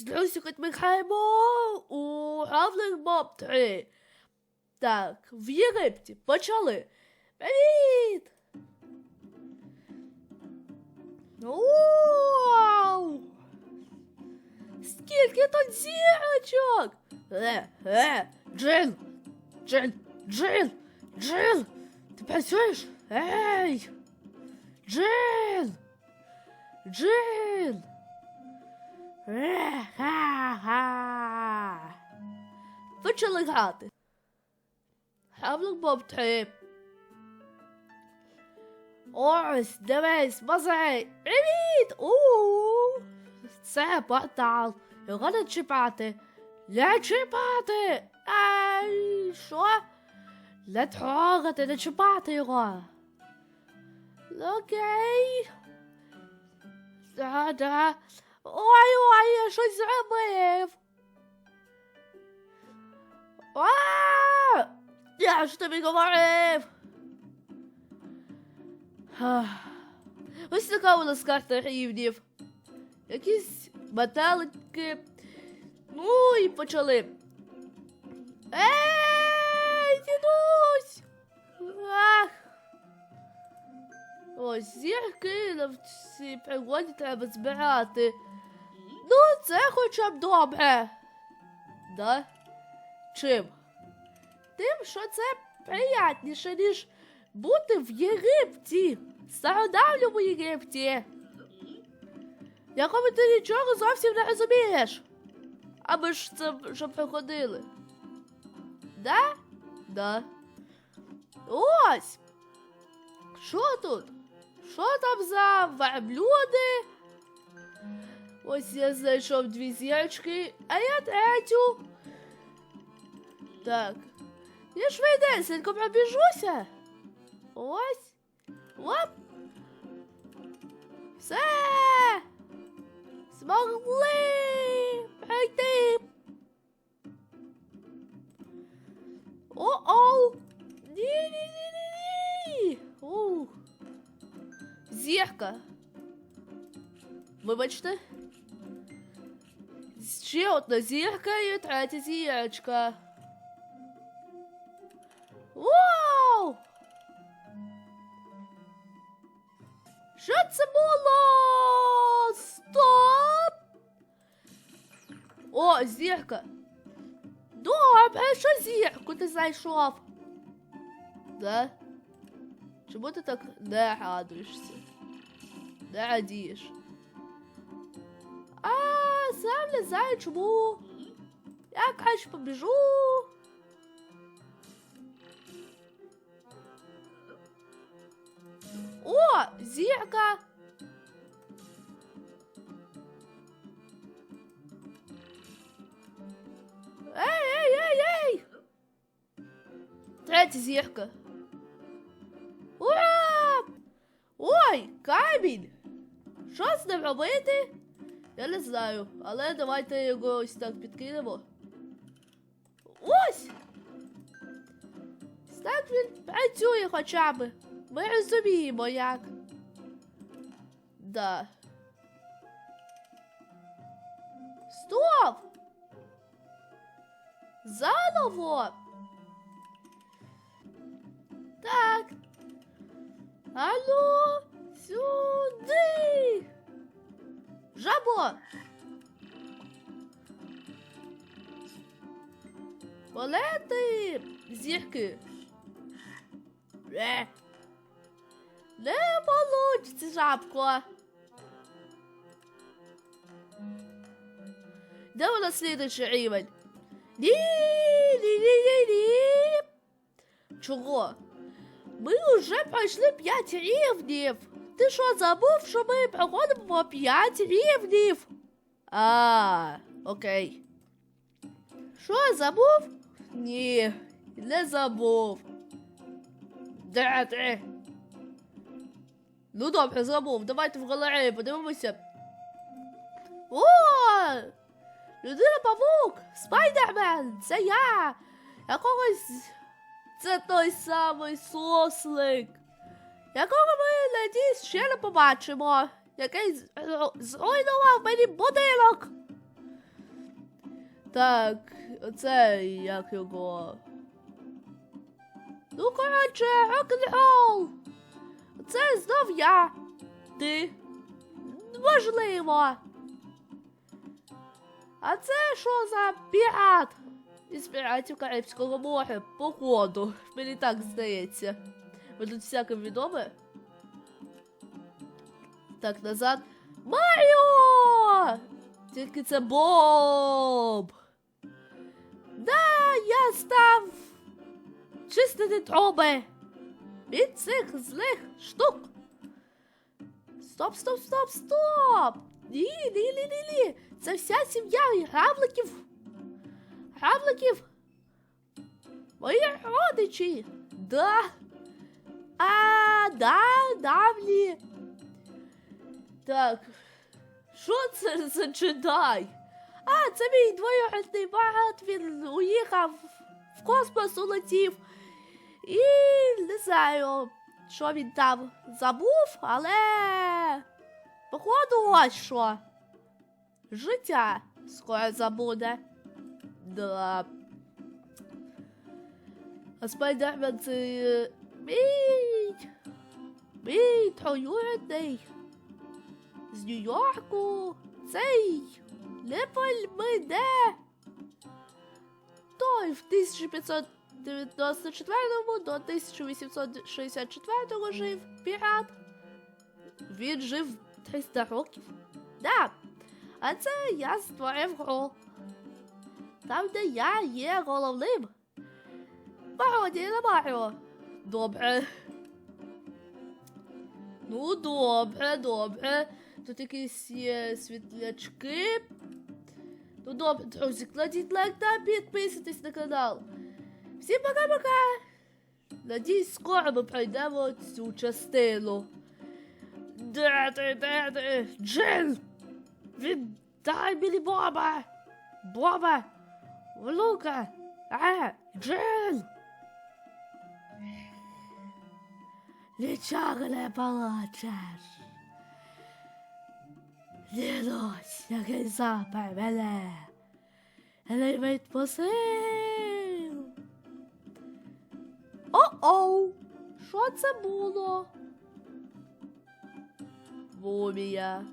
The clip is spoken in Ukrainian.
Друзі, михаємо у Гавлих Боб 3. Так, в Єгипті почали. Привіт! Вау! Скільки тут зірочок! Е, е, Джин! Джин! Джин! Джин! Ти працюєш? Ей! Джин! Джин! Почали грати. Гавлик Боб 3. Ось, дивись, музей! Привіт! у Це портал. Його не чіпати. Не чіпати! Ай, що? Не трогати, не чіпати його. Окей. Да, да. Ой, ой, я щось зробив. А! Я ж тобі говорив. Ось така у нас карта рівнів. Якісь метелики. Ну і почали. Ей, дідусь! Ах! Ось зірки на цій пригоді треба збирати. Це хоча б добре. Да? Чим? Тим, що це приятніше, ніж бути в Єгипті, стародавньому Єгипті. Якому ти нічого зовсім не розумієш. Аби ж це вже приходили. Да? Да. Ось. Що тут? Що там за верблюди? Ось я знайшов дві зірочки, а я третю. Так. Я швидесенько пробіжуся. Ось. Оп. Все. Змогли пройти. О-оу. Ні-ні-ні-ні. Ух. Зірка. Вибачте. Ще одна зірка і третя зірочка. Вау! Що це було? Стоп! О, зірка. Добре, що зірку ти знайшов? Да? Чому ти так не радуєшся? Не радієш? А, сам не знаю чому. Я краще побіжу. О, зірка. Ей, ей, ей, ей! Третя зірка. Ура! Ой, камінь! Що з ним робити? Я не знаю, але давайте його ось так підкинемо. Ось! Так він працює хоча б. Ми розуміємо як. Да. Стоп! Заново! Так. Алло, Жабо! Полети зірки. Е. Не получиться, жабко. Де у нас слідуючий рівень? Ні, ні, ні, ні, ні. Чого? Ми вже пройшли 5 рівнів. Ти що, забув, що ми проходимо 5 рівнів? А, окей. Що, забув? Ні, не забув. Де ти? Ну добре, забув. Давайте в галерею подивимося. О! Людина павук! Спайдермен! Це я! Якогось. Це той самий сослик, якого ми надіюсь ще не побачимо, який зруйнував мені будинок. Так, оце як його. Ну, коротше, рок-н-рол. Це знов я. Ти. Можливо. А це що за пірат? Із піратів Карибського моря, походу. Мені так здається. Тут всяке відоме? Так, назад. Маріо! Тільки це Боб. Да, я став чистити труби від цих злих штук. Стоп, стоп, стоп, стоп! Ні, ні, ні, ні, ні. Це вся сім'я гравликів. Гравликів. Мої родичі. Да. А, да, давні. Так. Що це за джедай? А, це мій двоюрідний брат, він уїхав в космос улетів. І не знаю, що він там забув, але походу ось що. Життя скоро забуде. Да. А Спайдермен це мій. Мій троюрідний. З Нью-Йорку. Цей не пойми де. Той в 1594 до 1864 жив пірат. Він жив 300 років. Да. А це я створив гру. Там, де я є головним. Пародія на Маріо. Добре. Ну, добре, добре. Тут якісь є світлячки. Ну добре, друзі, кладіть лайк та підписуйтесь на канал. Всім пока-пока! Надіюсь, скоро ми пройдемо цю частину. Де ти, де ти? Джин! Віддай мені Боба! Боба! Лука! А, Джин! Нічого не получиш. Дідусь, який запай мене. Не відпустив. О-оу! Що це було? Мумія.